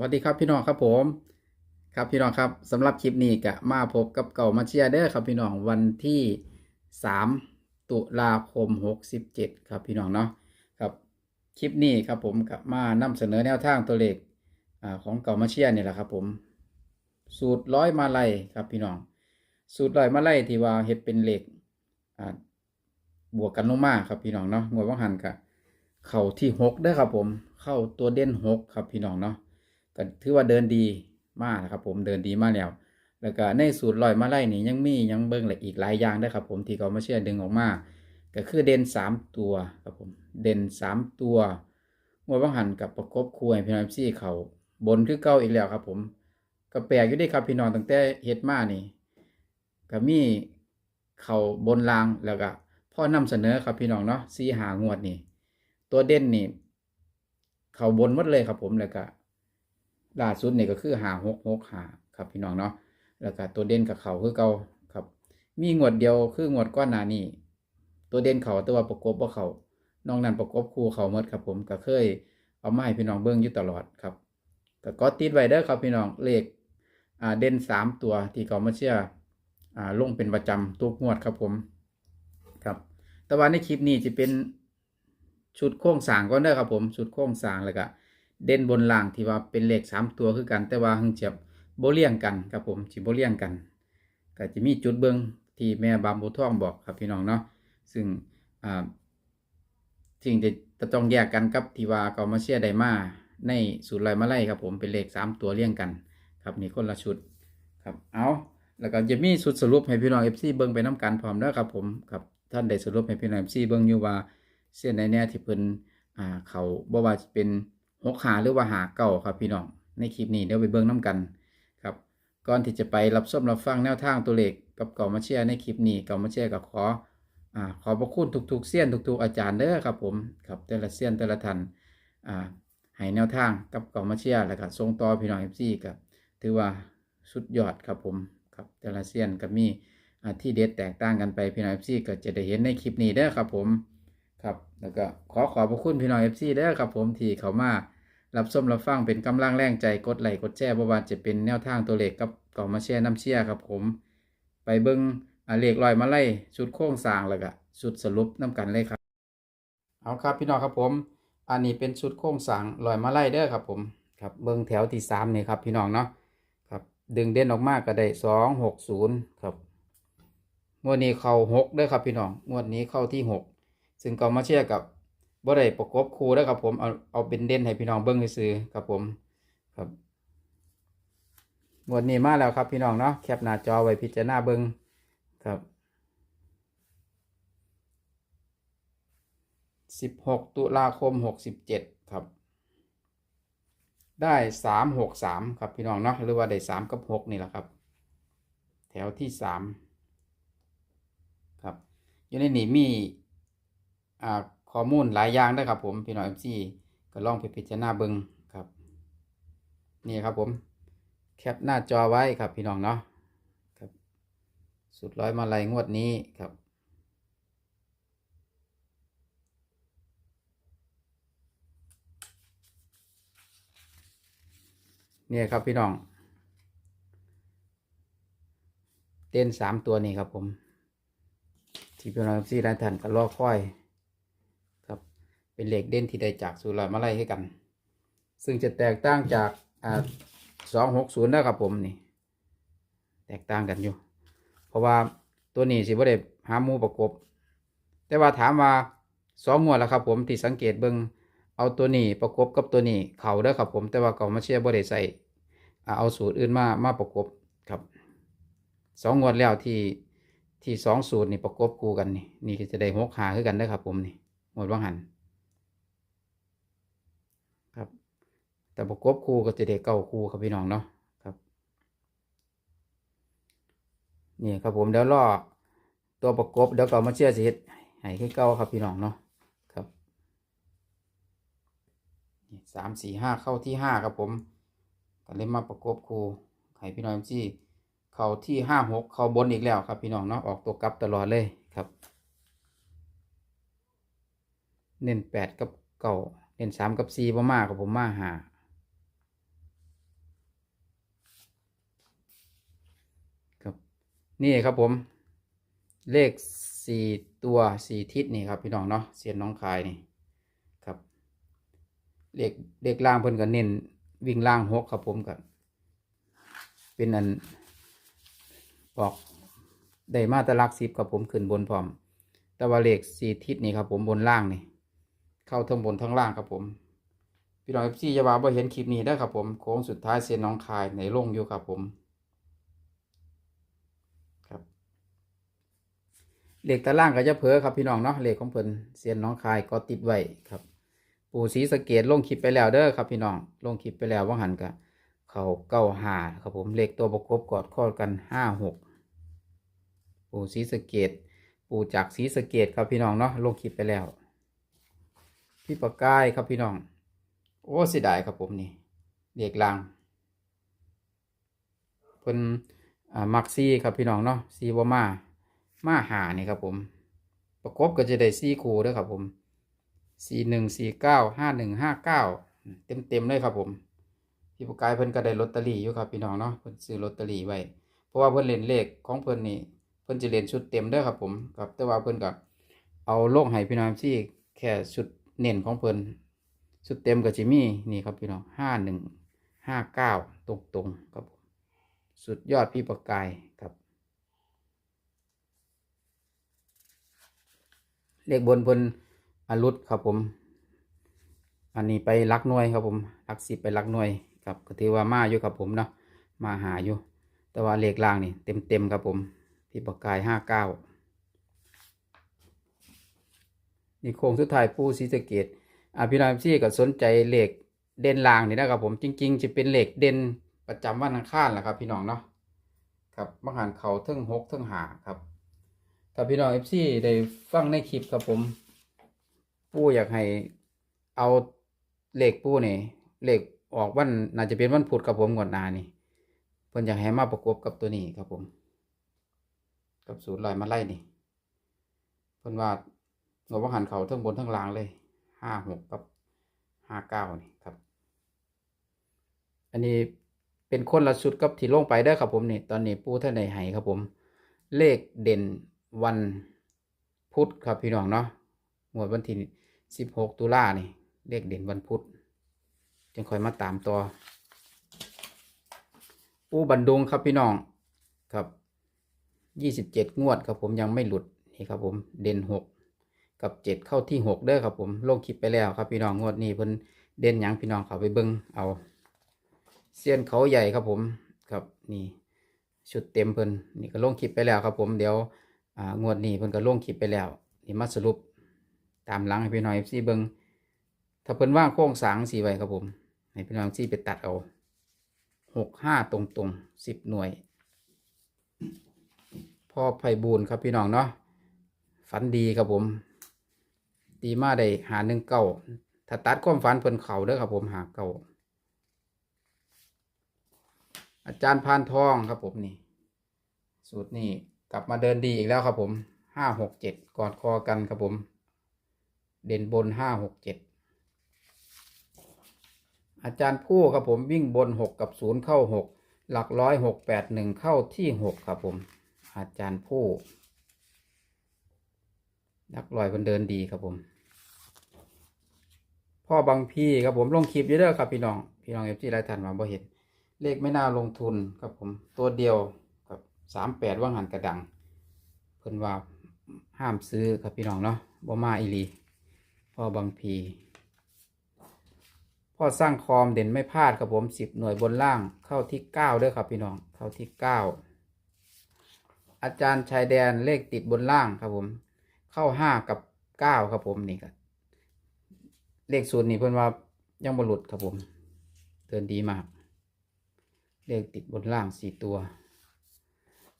วัสดีครับพี่น้องครับผม ครับพี่น้องครับสำหรับคลิปนี้ก็มาพบกับเก่ามาเชียร์เด้อครับพี่น้องวันที่ 3 ตุลาคม 67 ครับพี่น้องเนาะครับคลิปนี้ครับผมกับมานำเสนอแนวทางตัวเลขอของเก่ามาเชียร์นี่แหละครับผม สูตรร้อยมาลัยครับพี่น้อง สูตรร้อยมาลัยที่ว่าเฮ็ดเป็นเหล็กบวกกันลงมาครับพี่น้องเนาะงวดว่างหันกะเข่าที่หกเด้ครับผม เข้าตัวเด่นหกครับพี่น้องเนาะ ก็ถือว่าเดินดีมากนะครับ ผมเดินดีมากแล้ว แล้วก็ในสูตรลอยมาไล่นี่ยังมียังเบิ่งละอีกหลายอย่างได้ครับ ผมที่เขามาเชื่อดึงออกมาก็คือเด่นสามตัวครับผมเด่นสามตัวงวดว่างหันกับประกบคู่ให้พี่น้องซี่เขาบนคือเก่าอีกแล้วครับ ผมก็แปลกอยู่ด้ครับพี่น้องตั้งแต่เฮ็ดมานี่ก็มีเขาบนรางแล้วก็พ่อนำเสนอครับพี่น้องเนาะซีหางวดนี่ตัวเด่นนี่เขาบนหมดเลยครับผมแล้วก็ ล่าสุดนี่ก็คือหาหกหกหาครับพี่น้องเนาะแล้วก็ตัวเด่นกับเขาคือเก่าครับ มีงวดเดียวคืองวดก้อนหน้านี้ตัวเด่นเขาตัวประกบว่าเขานอกนั้นประกบคู่เขาหมดครับ ผมก็เคยเอาไม้พี่น้องเบิ้งอยู่ตลอดครับก็ก็ติดไว้เด้อครับพี่น้องเลขอ่าเด่นสามตัวที่เขามาเชื่ออ่าลงเป็นประจำทุกงวดครับผมครับแต่ว่าในคลิปนี้จะเป็นชุดโค้งสางก็เด้อครับผมชุดโค้งสางแล้วก็ เด่นบนล่างที่ว่าเป็นเลขสามตัวคือกัน แต่ว่าเพิ่งจะโบเลี่ยงกันครับผมจิโบเลี่ยงกัน ก็จะมีจุดเบิงที่แม่บามบูทองบอกครับพี่น้องเนาะซึ่งอ่าสิ่งจะจะต้องแยกกันกับที่ว่าเกามาเชียไดมาในสูตรลอยมาไล่ครับผมเป็นเลขสามตัวเลี่ยงกัน ครับนี่คนละชุดครับเอาแล้วก็จะมีชุดสรุปให้พี่น้องเอฟซีเบิ้งไปน้กันพร้อมแล้วครับผมครับท่านได้สรุปให้พี่น้องเอฟซีเบิ้งอยู่ว่าเส้นในแน่ที่เพิ่นอ่าเขาบ่ว่าเป็น หกหาหรือว่าหาเก่าครับพี่น้อง ในคลิปนี้เดี๋ยวไปเบิ่งน้กันครับ ก่อนที่จะไปรับชมรับฟังแนวทางตัวเลขกับเก่ามาเชียในคลิปนี้เก่ามาเชียกับขออ่าขอพระคุณทุกๆเสี้ยนทุกๆอาจารย์เด้อครับผมครับแต่ละเสี้ยนแต่ละท่านอ่าให้แนวทางกับเก่ามาเชียแล้วก็ส่งต่อพี่น้องเอฟซีกับถือว่าสุดยอดครับผมครับแต่ละเสี้ยนก็มีที่เด็ดแตกต่างกันไปพี่น้องเอฟซีก็จะได้เห็นในคลิปนี้เด้อครับผมครับแล้วก็ขอขอบพระคุณพี่น้องเอฟซีเด้อครับผมที่เขามา รับชมรับฟังเป็นกำลังแรงใจกดไลค์กดแชร์บว่าจะเป็นแนวทางตัวเลขกับก่อมาแชร์น้ำเชียร์ครับผม ไปเบิ้งอ่าเลขลอยมาไล่ชุดโค้งสางแล้วก็ชุดสรุปน้กันเลยครับ เอาครับพี่น้องครับผม อันนี้เป็นชุดโค้งสางลอยมาไล่เด้อครับผมครับเบิ้งแถวที่สามนี่ครับพี่น้องเนาะครับดึงเด่นออกมาก็ได้สองหกศูนย์ครับงวดนี้เข้าหกเด้อครับพี่น้องงวดนี้เข้าที่หกซึ่งก็มาเชียร์กับ บ่ได้ประกบคู่แล้วครับผมเอาเอาเป็นเด่นให้พี่น้องเบิ้งซื้อครับผมครับงวดนี้มาแล้วครับพี่น้องเนาะแคปหน้าจอไว้พิจารณาเบิ้งครับสิบหกตุลาคมหกสิบเจ็ดครับ ได้สามหกสามครับพี่น้องเนาะหรือว่าได้สามกับหกนี่แหละครับ แถวที่สามครับอยู่ในนี้มีอ่า ข้อมูลหลายอย่างนะครับผมพี่น้องเอฟซีก็ลองไปพิจารณาเบิ่งครับ นี่ครับผมแคปหน้าจอไว้ครับพี่น้องเนาะครับ สุดร้อยมาลัยงวดนี้ครับ เนี่ยครับพี่น้อง เต้นสามตัวนี้ครับผม ที่พี่น้องซี่ร้ทันก็รอค่อยครับ เป็นเหล็กเด่นที่ได้จากสูตรลอยมาไล่ให้กัน ซึ่งจะแตกต่างจากอ่าสองหกศูนย์นะครับผมนี่ แตกต่างกันอยู่ เพราะว่าตัวนี้สิบ่ได้หามูประกบ แต่ว่าถามว่าสองงวดแล้วครับผมที่สังเกตเบิงเอาตัวนี้ประกบกับตัวนี้เข่าเด้อครับผมแต่ว่าเก่ามาเชียร์บ่ได้ใส่เอาสูตรอื่นมามาประกบครับสองงวดแล้วที่ที่สองสูตรนี่ประกบคู่กันนี่นี่จะได้หกหาคือกันได้ครับผมนี่หมดว่างหันครับ แต่ประกบคู่ก็จะได้เก้าคู่ครับพี่น้องเนาะครับ นี่ครับผมเดี๋ยวรอตัวประกบเดี๋ยวก่ามาเชื่อสิเฮ็ดให้ให้เก้าครับพี่น้องเนาะครับนี่สามสี่ห้าเข้าที่ห้าครับผมก็เลยมาประกบคู่ให้พี่น้องที่เข้าที่ห้าหกเข้าบนอีกแล้วครับพี่น้องเนาะออกตัวกลับตลอดเลยครับเน้นแปดกับเก่าเน้นสามกับสี่ประมาครับผมมาหา นี่ครับผม เลขสี่ตัวสี่ทิศนี่ครับพี่น้องเนาะเสียนน้องคายนี่ครับเลขเลขล่างเพิ่นก็เน้นวิ่งล่างหกครับผมกับเป็นอันออกได้มาตรลักสิบครับผมขึ้นบนพร้อม แต่ว่าเลขสี่ทิศนี่ครับผมบนล่างนี่ เข้าทั้งบนทั้งล่างครับผมพี่น้องเอฟซีจะว่าบ่เห็นคลิปนี้ได้ครับผมโค้งสุดท้ายเสียนน้องคายในลงอยู่ครับผม ครับ เหล็กตะล่างก็จะเผลอครับพี่น้องเนาะเหล็กของเพิ่นเสียนน้องคายก็ติดไว้ครับ ปู่ศรีสะเกดลงคลิปไปแล้วเด้อครับพี่น้องลงคลิปไปแล้วว่าหันกะเขาเก้าหาครับผมเลขตัวประกบกอดข้อกันห้าหกปู่ศรีสะเกดปู่จากศรีสะเกดครับพี่น้องเนาะลงคลิปไปแล้ว พี่ประกายครับพี่น้อง โอ้เสียดายครับผมนี่เด็กลางเพิ่นอ่ามักซี่ครับพี่น้องเนาะซีว่ามา มาหานี่ครับผม ประกบก็จะได้ซี่คูเด้วยครับผมสี่หนึ่งสี่เก้าห้าหนึ่งห้าเก้าเต็มเต็มเลยครับผม พี่ประกายเพิ่นก็ได้ลอตเตอรี่อยู่ครับพี่น้องเนาะเพิ่นซื้อลอตเตอรี่ไว้ เพราะว่าเพิ่นเล่นเลขของเพิ่นนี่เพิ่นจะเล่นชุดเต็มด้อครับผมครับแต่ว่าเพิ่นก็เอาโลงให้พี่น้องที่แค่ชุดเน้นของเพิ่นชุดเต็มกับจิมี่นี่ครับพี่น้องห้าหนึ่งห้าเก้าตรงตรงๆครับผมสุดยอดพี่ประกายครับ เลขบนบนอรุษครับผม อันนี้ไปลักหน่วยครับผมลักสิบไปลักหน่วยครับก็ถือว่ามาอยู่ครับผมเนาะมาหาอยู่ แต่ว่าเลขล่างนี่เต็มเต็มครับผมพี่ประกายห้าเก้านี่โค้งสุดท้ายปูศรีสะเกดอ่าพี่น้องพี่ก็สนใจเลขเด่นล่างนี่นะครับผมจริงๆจะเป็นเหลขเด่นประจำวันอังคารแหละครับพี่น้องเนาะครับมหันเขาเทิงหกเทิงหาครับ ถ้าพี่น้องเอฟซีได้ฟังในคลิปครับผม ปูอยากให้เอาเลขปูนี่เลขออกวันน่าจะเป็นวันพุธครับผมงวดหนานี่เพิ่นอยากให้มาประกบกับตัวนี้ครับผม กับศูนย์ลอยมาไล่นี่เพิ่นว่างวดว่าหันเขาทั้งบนทั้งล่างเลยห้าหกกับห้าเก้านี่ครับ อันนี้เป็นคนละชุดกับที่ลงไปได้ครับผมนี่ตอนนี้ปูท่านในไห้ครับผม เลขเด่น วันพุธครับพี่น้องเนาะหมวดวันที่สิบหกตุลานี่เลขเด่นวันพุธจึงคอยมาตามตัวปูบันดงครับพี่น้องครับยี่สิบเจ็ดงวดครับผมยังไม่หลุดนี่ครับผมเด่นหกกับเจ็ดเข้าที่หกเด้อครับผมลงคลิปไปแล้วครับพี่น้องงวดนี้เพิ่นเด่นยังพี่น้องเขาไปเบิ้งเอาเสี้ยนเขาใหญ่ครับผมครับนี่ชุดเต็มเพิ่นนี่ก็ลงคลิปไปแล้วครับผมเดี๋ยว อ่างวดนี้เพิ่นก็ลงคลิปไปแล้วนี่มาสรุปตามหลังให้พี่น้องเอฟซีเบิงถ้าเพิ่นว่างโค้งสางสีไว้ครับผม ให้พี่น้องซีไปตัดเอาหกห้าตรงตรงสิบหน่วยพ่อไพบูลครับพี่น้องเนาะฝันดีครับผม ตีมาได้หาหนึ่งเก้าถ้าตัดความฝันเพิ่นเข่าเด้อครับผมหาเก้าอาจารย์พานทองครับผมนี่ สูตรนี่ กลับมาเดินดีอีกแล้วครับผมห้าหกเจ็ดกอดคอกันครับผม เด่นบนห้าหกเจ็ดอาจารย์ผู้ครับผมวิ่งบนหกกับศูนย์เข้าหกหลักร้อยหกแปดหนึ่งเข้าที่หกครับผม อาจารย์ผู้นักลอยคนเดินดีครับผม พ่อบางพี่ครับผมลงคลิปเยอะเด้อครับพี่น้อง พี่น้องเอฟซีไรทันมาบ่เห็น เลขไม่น่าลงทุนครับผมตัวเดียว สามแปดว่างหันกระดัง เพิ่นว่าห้ามซื้อครับพี่น้องเนาะบ่มาอีลีพ่อบางพีพ่อสร้างคอมเด่นไม่พลาดครับผมสิบหน่วยบนล่างเข้าที่เก้าด้อครับพี่น้องเข้าที่เก้าอาจารย์ชายแดนเลขติดบนล่างครับผม เข้าห้ากับเก้าครับผมนี่ครับเลขศูนย์นี่เพิ่นว่ายังบรหลุดครับผมเดินดีมาก เลขติดบนล่างสี่ตัว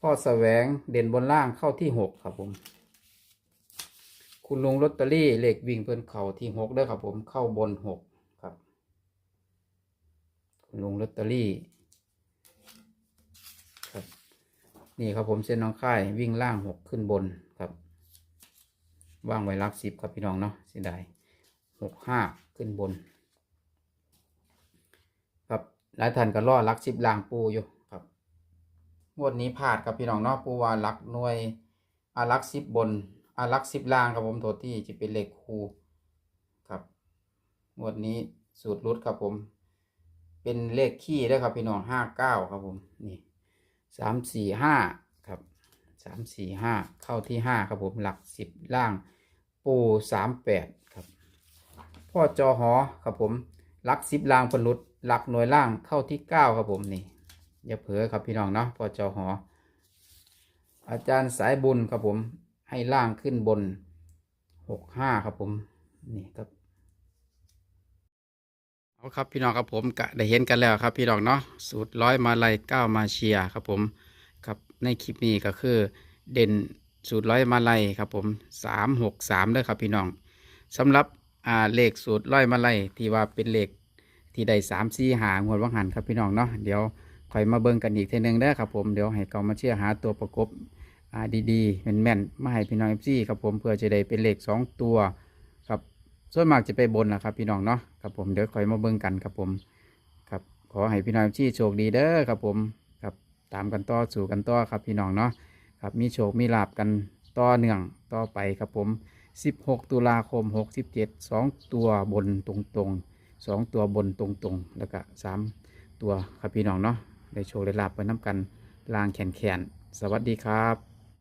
พ่อแสวงเด่นบนล่างเข้าที่หกครับผม คุณลุงลอตเตอรี่เลขวิ่งเพิ่นเข่าที่หกเด้อครับผมเข้าบนหกครับ คุณลุงลอตเตอรี่ครับนี่ครับผมเส้นน้องค่ายวิ่งล่างหกขึ้นบนครับว่างไว้รักสิบครับพี่น้องเนาะเสียดายหกห้าขึ้นบน ครับหลายท่านก็รอรักสิบลางปูอยู่ งวดนี้พลาดครับพี่น้องเนาะปูว่าลักหน่วยอารักสิบบนอารักสิบล่างครับผมโทที่จะเป็นเลขคูครับงวดนี้สูตรรุดครับผม เป็นเลขขี้ได้ครับพี่น้องห้าเก้าครับผมนี่สามสี่ห้าครับสามสี่ห้าเข้าที่ห้าครับผมหลักสิบล่าง ปูสามแปดครับพ่อจอหอครับผมหลักสิบล่างพลุดหลักหน่วยล่างเข้าที่เก้าครับผมนี่ อย่าเผลอครับพี่น้องเนาะพอจอหอ อาจารย์สายบุญครับผม ให้ล่างขึ้นบนหกห้าครับผม นี่ครับเอาครับพี่น้องครับผมกะได้เห็นกันแล้วครับพี่น้องเนาะสูตรร้อยมาลัยเก้ามาเชียครับผมครับในคลิปนี้ก็คือเด่นสูตรร้อยมาลัยครับผมสามหกสามเด้อครับพี่น้องสำหรับอ่าเลขสูตรร้อยมาลัยที่ว่าเป็นเลขที่ได้สามสี่หางวดวังหันครับพี่น้องเนาะเดี๋ยว คอยมาเบิ่งกันอีกเทนึงเด้ครับผมเดี๋ยวให้เกามาเชียร์หาตัวประกบดีๆแม่นๆมาให้พี่น้องเอฟซีครับผมเพื่อจะได้เป็นเลขสองตัวครับส่วนมากจะไปบนนะครับพี่น้องเนาะครับผมเดี๋ยวคอยมาเบิ่งกันครับผมครับขอให้พี่น้องที่โชคดีเด้อครับผมครับตามกันต่อสู่กันต่อครับพี่น้องเนาะครับมีโชคมีลาบกันต่อเนื่องต่อไปครับผม 16 ตุลาคม 67 2 ตัวบนตรงๆ 2 ตัวบนตรงๆ แล้วก็ 3 ตัวครับพี่น้องเนาะ ได้โชคได้ลาบไปน้ำกันลางแขนแขน สวัสดีครับ